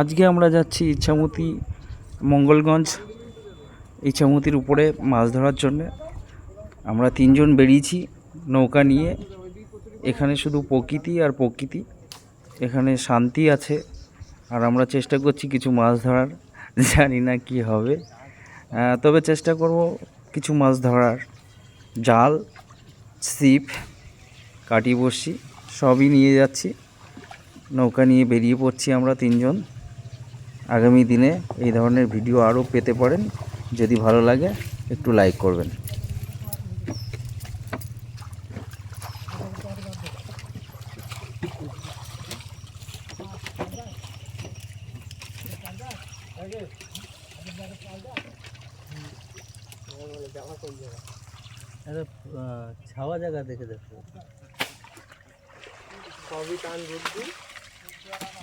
আজকে আমরা যাচ্ছি ইচ্ছামতি মঙ্গলগঞ্জ, ইচ্ছামতির উপরে মাছ ধরার জন্যে। আমরা তিনজন বেরিয়েছি নৌকা নিয়ে। এখানে শুধু প্রকৃতি আর প্রকৃতি। এখানে শান্তি আছে। আর আমরা চেষ্টা করছি কিছু মাছ ধরার। জানি না কি হবে। তবে চেষ্টা করব কিছু মাছ ধরার। জাল, ছিপ কাটি বসি সবই নিয়ে যাচ্ছি। নৌকা নিয়ে বেরিয়ে পড়ছি আমরা তিনজন। আগামী দিনে এই ধরনের ভিডিও আরও পেতে পারেন। যদি ভালো লাগে, একটু লাইক করবেন। ছাওয়া জায়গা দেখে দেখো এই জায়গায় এই জায়গায়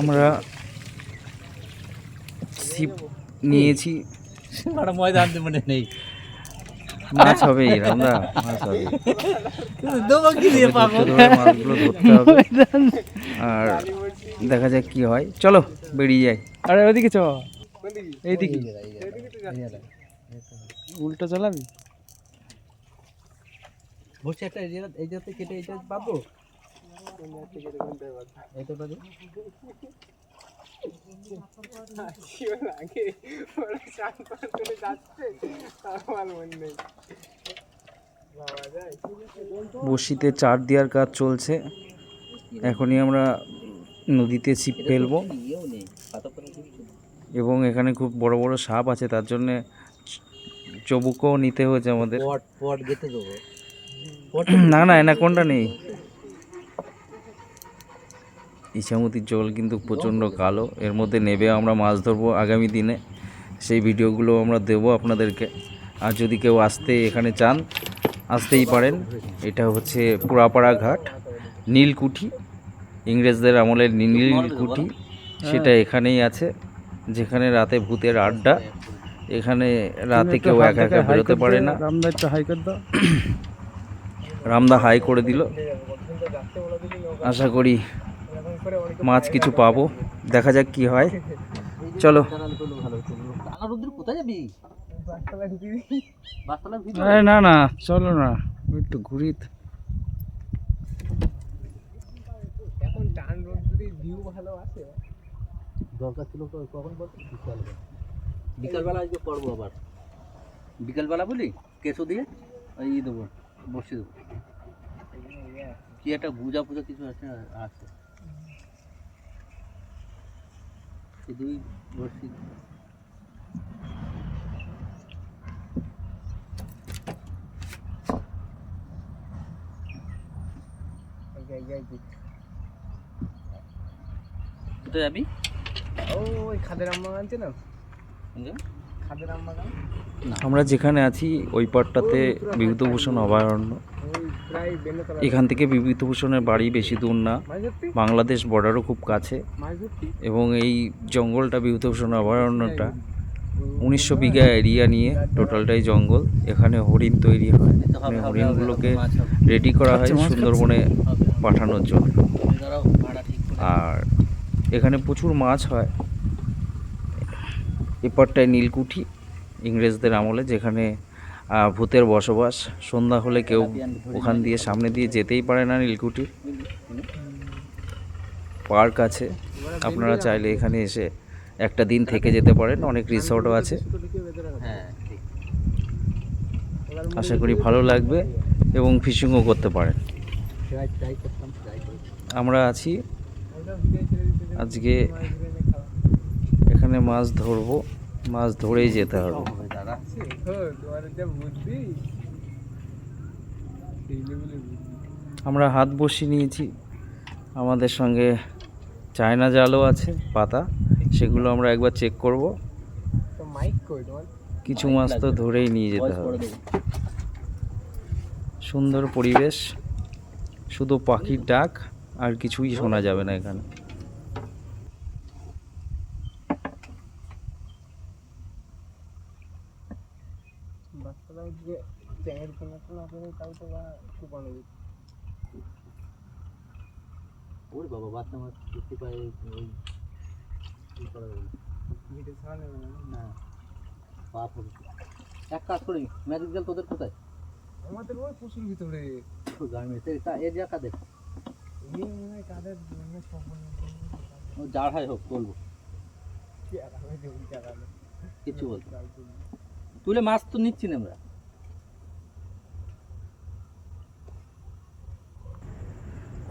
আমরা ছিপ নিয়েছি। মনে নেই। মাছ হবে আমরা মাছ হবে। কি দিয়ে পাবো। ধরে ধরে মাছগুলো ধরতে হবে। আর দেখা যাক কি হয়। চলো বেরিয়ে যাই। আরে ওদিকে চ এইদিকে। উল্টো চালাবি? বসে একটা এই জায়গাতে কেটে এটা পাবো? বসিতে চার দেওয়ার কাজ চলছে। এখনই আমরা নদীতে ছিপ ফেলব। এবং এখানে খুব বড় বড় সাপ আছে তার জন্যে চবুকও নিতে হয়েছে আমাদের। না না অ্যানাকোন্ডা নেই। ইছামতির জল কিন্তু প্রচণ্ড কালো। এর মধ্যে নেবে আমরা মাছ ধরবো আগামী দিনে। সেই ভিডিওগুলো আমরা দেবো আপনাদেরকে। আর যদি কেউ আসতে এখানে চান আসতেই পারেন। এটা হচ্ছে পুরাপাড়া ঘাট নীলকুঠি। ইংরেজদের আমলের নীলকুঠি সেটা এখানেই আছে যেখানে রাতে ভূতের আড্ডা। এখানে রাতে কেউ একা একা বেরোতে পারে না। রামদা হাই রামদা হাই করে দিল। আশা করি মাছ কিছু পাবো। দেখা যাক কি হয়। চলো। করলে ভালো হতো কোথায় যাবি আরে না না চলো না। একটু ঘুরি। দরকার ছিল কখন বিকালবেলা। আজকে করব আবার। বিকালবেলা বলি? কেঁচো দিয়ে? ওই ই দেবো বসে দেবো। কি একটা গুজা ফুজা কিছু আছে আছে এই দুই বসি। কোথায় যাবি? ওই খাদের আম্মা আনছে না? আমরা যেখানে আছি ওই পাটটাতে বিভূতভূষণ অভয়ারণ্য। এখান থেকে বিভূতভূষণের বাড়ি বেশি দূর না। বাংলাদেশ বর্ডারও খুব কাছে। এবং এই জঙ্গলটা বিভূতভূষণ অভয়ারণ্যটা উনিশশো বিঘা এরিয়া নিয়ে টোটালটাই জঙ্গল। এখানে হরিণ তৈরি হয়। হরিণগুলোকে রেডি করা হয় সুন্দরবনে পাঠানোর জন্য। আর এখানে প্রচুর মাছ হয়। এপারটায় নীলকুঠি, ইংরেজদের আমলে, যেখানে ভূতের বসবাস। সন্ধ্যা হলে কেউ ওখান দিয়ে সামনে দিয়ে যেতেই পারে না নীলকুঠি। পার্ক আছে। আপনারা চাইলে এখানে এসে একটা দিন থেকে যেতে পারেন। অনেক রিসর্টও আছে। আশা করি ভালো লাগবে এবং ফিশিংও করতে পারেন। আমরা আছি। আজকে এখানে মাছ ধরবো। মাছ ধরেই যেতে হবে। আমরা হাত বসিয়ে নিয়েছি। আমাদের সঙ্গে চায়না জালও আছে, পাতা। সেগুলো আমরা একবার চেক করব। কিছু মাছ তো ধরেই নিয়ে যেতে হবে। সুন্দর পরিবেশ। শুধু পাখির ডাক, আর কিছুই শোনা যাবে না এখানে বাচ্চারা যে ট্যাঙের কোনো না করে তাও তো বা শুকানো ওরে বাবা বাচ্চা মাছ দেখতে পাই ওই কি করা যাবে না। ভিডিও ছাড়া নেবে না? না। পাপ হবে এক কাজ করি ম্যাজিক জাল তোদের কোথায়? আমাদের ওই ভিতরে। এর যা কাদের? ইয়ে মনে হয় কাদের মানে সম্পূর্ণ ও যার হয় হোক বলব। কি আর আমি দেবো কি আর আমি কিচ্ছু বলব কাল করব। তুলে মাছ তো নিচ্ছি না আমরা।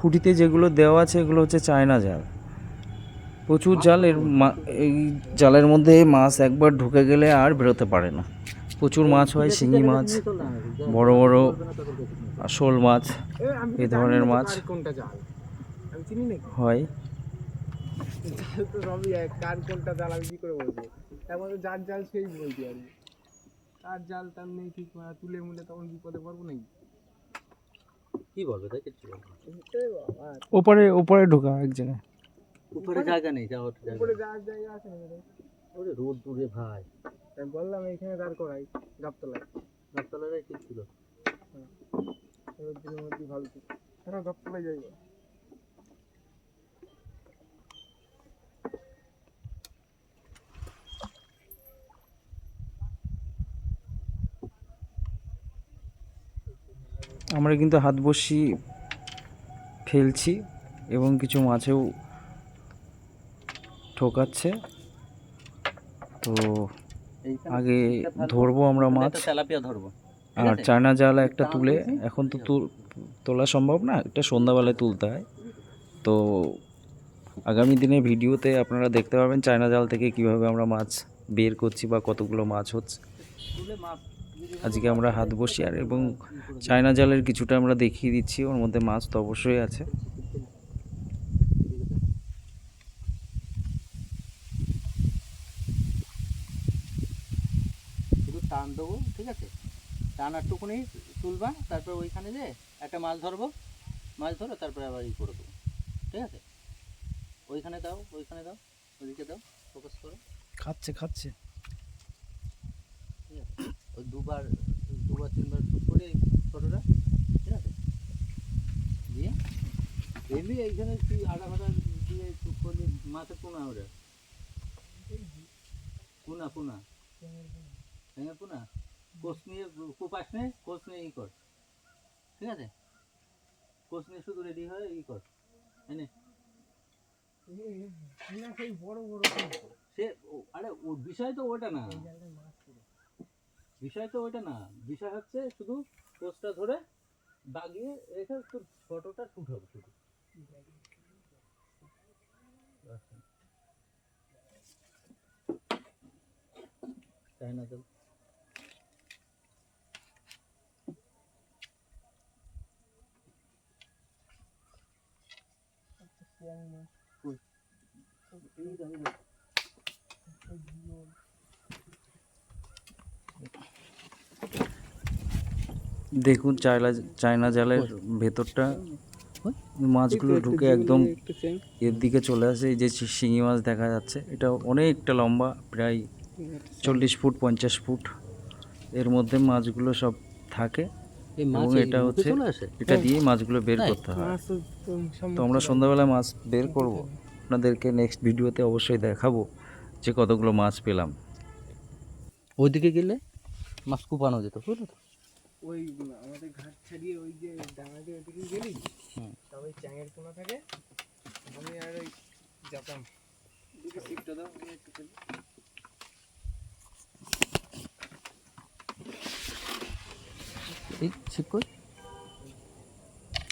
খুঁটিতে যেগুলো দেওয়া আছে, এগুলো হচ্ছে চায়না জাল। প্রচুর জাল, এর এই জালের মধ্যে মাছ একবার ঢুকে গেলে আর বেরোতে পারে না। প্রচুর মাছ হয়, শিঙি মাছ, বড় বড় শোল মাছ এই ধরনের মাছ। হয়। কোনটা জাল আমি কি করে জাল সেই বলতে পারবি কার জাল তার নেই ঠিক তুলে মুলে তখন বিপদে পড়ব নাকি? কি বলবে? তাই কিচ্ছু বলবে না। ওপরে ওপরে ঢোকা এক জায়গায়। উপরে জায়গা নেই যাওয়ার জায়গা উপরে নেই। যাওয়ার জায়গা আছে না রে? ওরে রোদ দূরে ভাই। আমি বললাম এখানে দাঁড় করাই গাবতলায়। গাছতলাটাই ঠিক ছিল। এবার দিনের মধ্যে ভালো ছিল তারা গাবতলায় যাইব। আমরা কিন্তু হাত বসি ফেলছি এবং কিছু মাছেও ঠোকাচ্ছে। তো আগে ধরবো আমরা মাছ। ধরবো। আর চায়না জাল একটা তুলে এখন তো তোলা সম্ভব না এটা সন্ধ্যাবেলায় তুলতে হয়। তো আগামী দিনে ভিডিওতে আপনারা দেখতে পাবেন চায়না জাল থেকে কীভাবে আমরা মাছ বের করছি বা কতগুলো মাছ হচ্ছে। আজকে আমরা হাত বসি আর এবং চায়না জালের কিছুটা আমরা দেখিয়ে দিচ্ছি ওর মধ্যে মাছ তো অবশ্যই আছে। শুধু টান দেবো ঠিক আছে? টানার টুকুনি তুলবা তারপর ওইখানে যে একটা মাছ ধরবো মাছ ধরো তারপরে আবার ই করে দেবো ঠিক আছে? ওইখানে দাও ওইখানে দাও ওইদিকে দাও ফোকাস করো। খাচ্ছে খাচ্ছে। ওই দুবার দুবার তিনবার শুট করে ছোটোটা ঠিক আছে দিয়ে এমনি এইখানে তুই আধা ভাড়া দিয়ে শুট করলে মাছের পোনা ওটা পোনা পোনা ভেঙে পোনা কোষ নিয়ে কোপাস নে কোষ নিয়ে ই কর ঠিক আছে কোষ নিয়ে শুধু রেডি হয়ে ই কর বড় সে আরে ও বিষয় তো ওটা না বিষয় তো ওইটা না। বিষয় হচ্ছে শুধু পোস্টটা ধরে দাগিয়ে রেখে তোর ফটোটা শুট হবে শুধু। তাই না তো দেখুন চায়না চায়না জালের ভেতরটা মাছগুলো ঢুকে একদম এর দিকে চলে আসে। এই যে শিঙি মাছ দেখা যাচ্ছে এটা অনেকটা লম্বা প্রায় চল্লিশ ফুট পঞ্চাশ ফুট। এর মধ্যে মাছগুলো সব থাকে। এবং এটা হচ্ছে এটা দিয়েই মাছগুলো বের করতে হয়। তো তো আমরা সন্ধ্যাবেলা মাছ বের করব। আপনাদেরকে নেক্সট ভিডিওতে অবশ্যই দেখাবো যে কতগুলো মাছ পেলাম। ওইদিকে গেলে মাছ কুপানো যেত বুঝলো তো? ওই আমাদের ঘাট ছাড়িয়ে ওই যে ডাঙাতে ওইদিকে গেলি। তবে চ্যাঙের পোনা থাকে আমি আর ওই যেতাম। দিকে সিটটা দাও আমি একটু খেলি।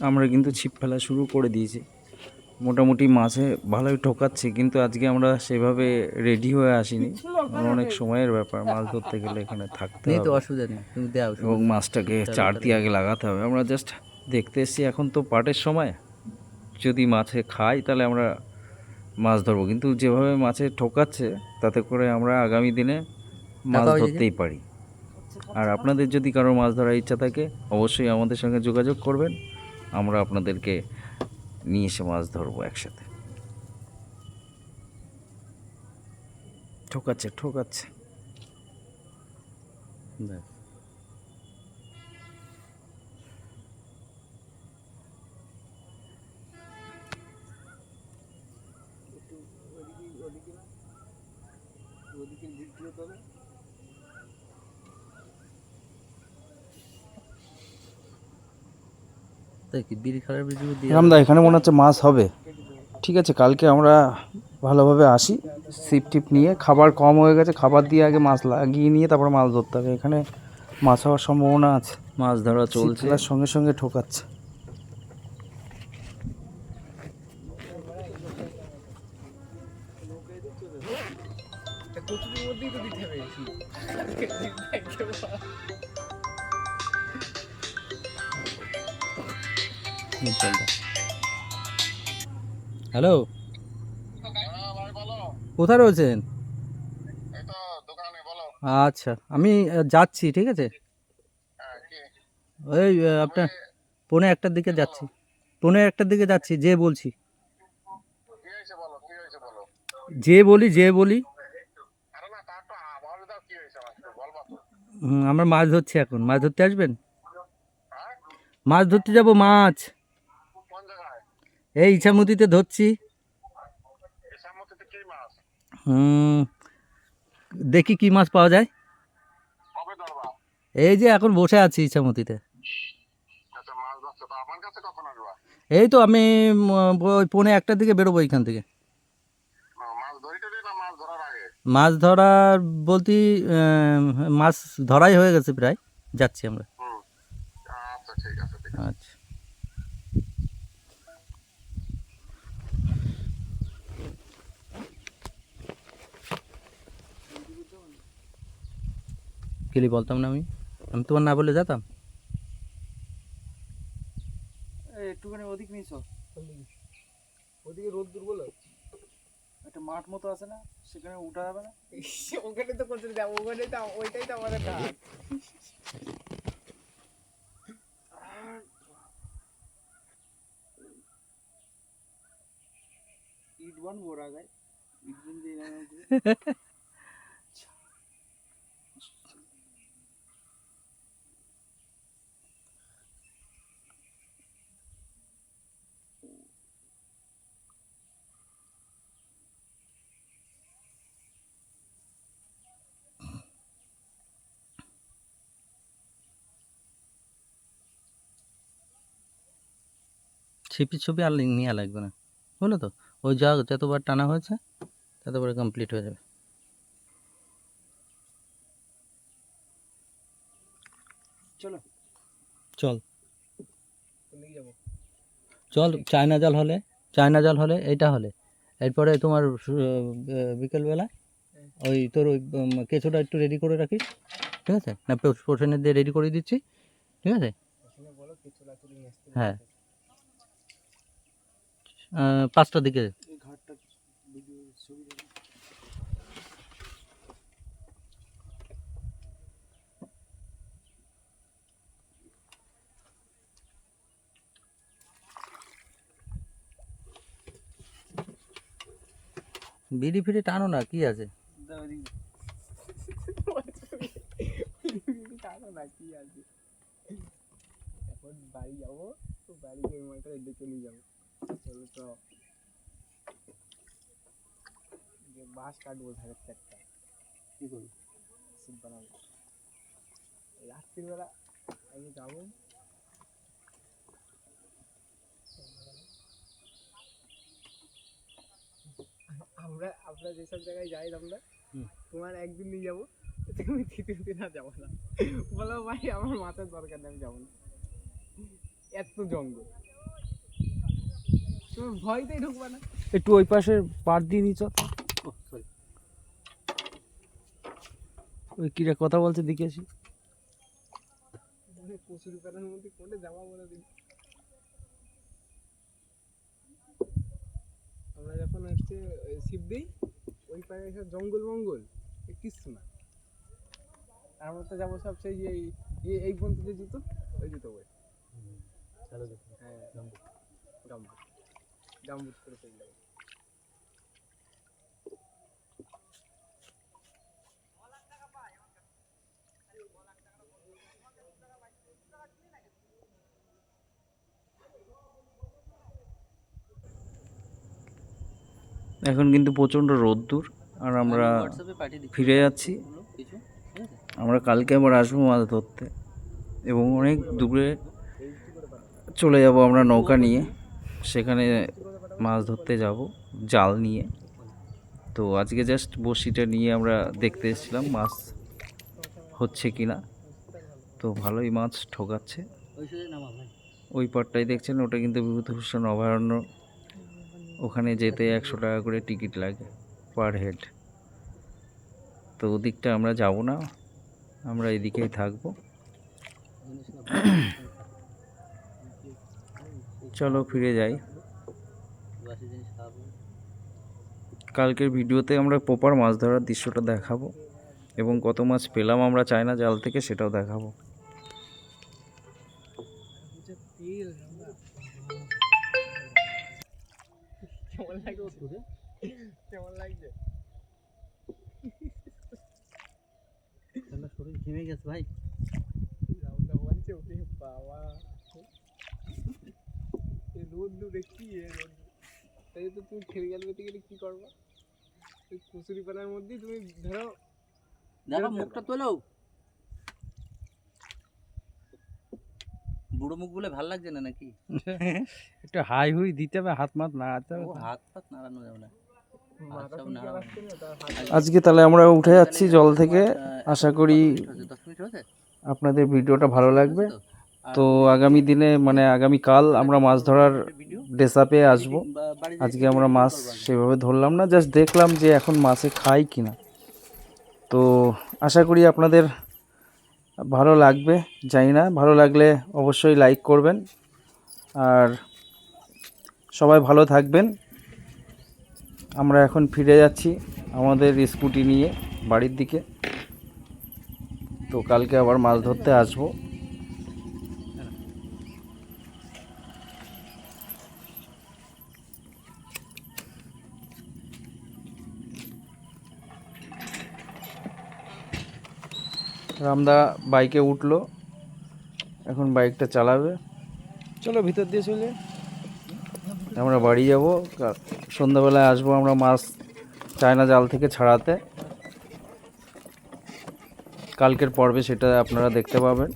আমরা কিন্তু ছিপ ফেলা শুরু করে দিয়েছি। মোটামুটি মাছে ভালোই ঠকাচ্ছি কিন্তু আজকে আমরা সেভাবে রেডি হয়ে আসিনি। অনেক সময়ের ব্যাপার মাছ ধরতে গেলে এখানে থাকতে তো হবে। অসুবিধা নেই তুমি এবং মাছটাকে চার দিয়ে। আগে লাগাতে হবে। আমরা জাস্ট দেখতে এসেছি এখন তো পাটের সময়। যদি মাছে খাই তাহলে আমরা মাছ ধরবো। কিন্তু যেভাবে মাছে ঠকাচ্ছে তাতে করে আমরা আগামী দিনে মাছ। ধরতেই পারি। আর আপনাদের যদি কারও মাছ ধরার ইচ্ছা থাকে অবশ্যই আমাদের সঙ্গে যোগাযোগ করবেন। আমরা আপনাদেরকে নিয়ে এসে মাছ ধরবো একসাথে। ঠোকাচ্ছে ঠোকাচ্ছে। দেখ। ওদিকে তবে? তাই কি? বিড়ি খাওয়ার দিয়ে রামদা এখানে মনে হচ্ছে মাছ হবে। ঠিক আছে কালকে আমরা ভালোভাবে আসি সিপ টিপ নিয়ে। খাবার কম হয়ে গেছে খাবার দিয়ে আগে মাছ লাগিয়ে নিয়ে তারপর মাছ ধরতে হবে। এখানে মাছ হওয়ার সম্ভাবনা আছে। মাছ ধরা চলছে। শীতকালের সঙ্গে সঙ্গে ঠোকাচ্ছে। কচুরির মধ্যেই তো দিতে হবে হ্যালো কোথায় রয়েছেন? আচ্ছা আমি যাচ্ছি, ঠিক আছে? ওই আপনার পৌনে একটার দিকে যাচ্ছি। পৌনে একটার দিকে যাচ্ছি, যে বলছি। যে বলি যে বলি। আমরা মাছ ধরছি এখন। মাছ ধরতে আসবেন? মাছ ধরতে যাব মাছ। এই ইছামতিতে ধরছি। হুম দেখি কি মাছ পাওয়া যায়। এই যে এখন বসে আছি ইছামতিতে। এই তো আমি ওই পৌনে একটার দিকে বেরোবো এইখান থেকে। মাছ ধরার বলতে মাছ ধরাই হয়ে গেছে প্রায়। যাচ্ছি আমরা। আচ্ছা। কেলি বলতাম না আমি। আমি তোমার না বলে যেতাম? একটুখানি ওদিক নিয়েছ ওদিকে রোদ দূর বলো একটা মাঠ মতো আছে না সেখানে উঠা যাবে না। ওখানে তো কচুরি যাব ওখানে তো ওইটাই তো আমাদের কাজ। ইট বানবো ওর আগায় ইট বান দিয়ে ছিপি ছবি আর নেওয়া লাগবে না। বুঝলো তো? ওই যা যতবার টানা হয়েছে ততবার কমপ্লিট হয়ে যাবে। চলো। চল। চল চায়না জাল হলে চায়না জাল হলে এইটা হলে। এরপরে তোমার বিকেলবেলা ওই তোর ওই কেঁচোটা একটু রেডি করে রাখিস ঠিক আছে? না পোর্শনের দিয়ে রেডি করে দিচ্ছি ঠিক আছে? হ্যাঁ। পাঁচটার দিকে। বিড়ি ফিড়ি টানো না, কি আছে? টানো না কি আছে এখন বাড়ি যাব, তো বাড়ি নিয়ে যাব। আমরা আমরা যেসব জায়গায় যাই আমরা তোমার একদিন নিয়ে যাব, তুমি তৃতীয় দিন আর যাব না। বলো ভাই, আমার মাথার দরকার নেই, আমি যাব না। এত জঙ্গল। ভয়তেই ঢুকবা না। একটু ওই পাশের পার দিয়ে নিচ। ও সরি ওই কিরা কথা বলছে দেখে আসি। মানে প্রচুর প্যারার মধ্যে কোনে যাওয়া বলে দিন আমরা যখন হচ্ছে ওই শিব দিই ওই পায়ে সব জঙ্গল মঙ্গল কিচ্ছু না আমরা তো যাব সব সেই এই এই- পর্যন্ত যে জুতো ওই জুতো বই চলো দেখি। হ্যাঁ। গাম্বুট করে এখন কিন্তু প্রচণ্ড রোদ্দুর আর আমরা ফিরে যাচ্ছি। আমরা কালকে আবার আসব মাছ ধরতে এবং অনেক দূরে চলে যাব আমরা নৌকা নিয়ে। সেখানে মাছ ধরতে যাব, জাল নিয়ে। তো আজকে জাস্ট বড়শিটা নিয়ে আমরা দেখতে এসেছিলাম মাছ হচ্ছে কি না তো ভালোই মাছ ঠকাচ্ছে। ওই পারটাই দেখছেন, ওটা কিন্তু বিভূতিভূষণ অভয়ারণ্য। ওখানে যেতে একশো টাকা করে টিকিট লাগে পার হেড তো ওদিকটা আমরা যাব না, আমরা এদিকেই থাকব। চলো ফিরে যাই। জিনিস খাব। কালকের ভিডিওতে আমরা প্রপার মাছ ধরার দৃশ্যটা দেখাবো এবং কত মাছ পেলাম আমরা চায়না জাল থেকে সেটাও দেখাবো। কেমন লাগছে কেমন লাগছে শরীর ঘেমে গেছে ভাই। বাবা এই রোদ দূরে রোদ তাই তো তুমি গেলে বেতে গেলে কি করবা? ওই কচুরি পানার মধ্যেই তুমি ধরো দেখো মুখটা তোলো। বুড়ো মুখ বলে ভালো লাগছে না নাকি? একটু হাই হুই দিতে হবে হাত মাত নাড়াতে হবে ও হাত পাত নাড়ানো যাবে না। আজকে তাহলে আমরা উঠে যাচ্ছি জল থেকে। আশা করি দশ মিনিট হয়েছে আপনাদের ভিডিওটা ভালো লাগবে। তো? আগামী দিনে মানে আগামী কাল আমরা মাছ ধরার ডেসাপে আসব। আজকে আমরা মাছ সেভাবে ধরলাম না, জাস্ট দেখলাম যে এখন মাছে খাই কিনা। তো আশা করি আপনাদের ভালো লাগবে, জানি না, ভালো লাগলে অবশ্যই লাইক করবেন। আর সবাই ভালো থাকবেন। আমরা এখন ফিরে যাচ্ছি আমাদের স্কুটি নিয়ে বাড়ির দিকে। তো কালকে আবার মাছ ধরতে আসব। রামদা বাইকে উঠল এখন বাইকটা চালাবে। চলো ভিতর দিয়ে চলে আমরা বাড়ি যাব সন্ধ্যাবেলায় আসব আমরা মাছ চায়না জাল থেকে ছাড়াতে। কালকের পর্বে সেটা আপনারা দেখতে পাবেন।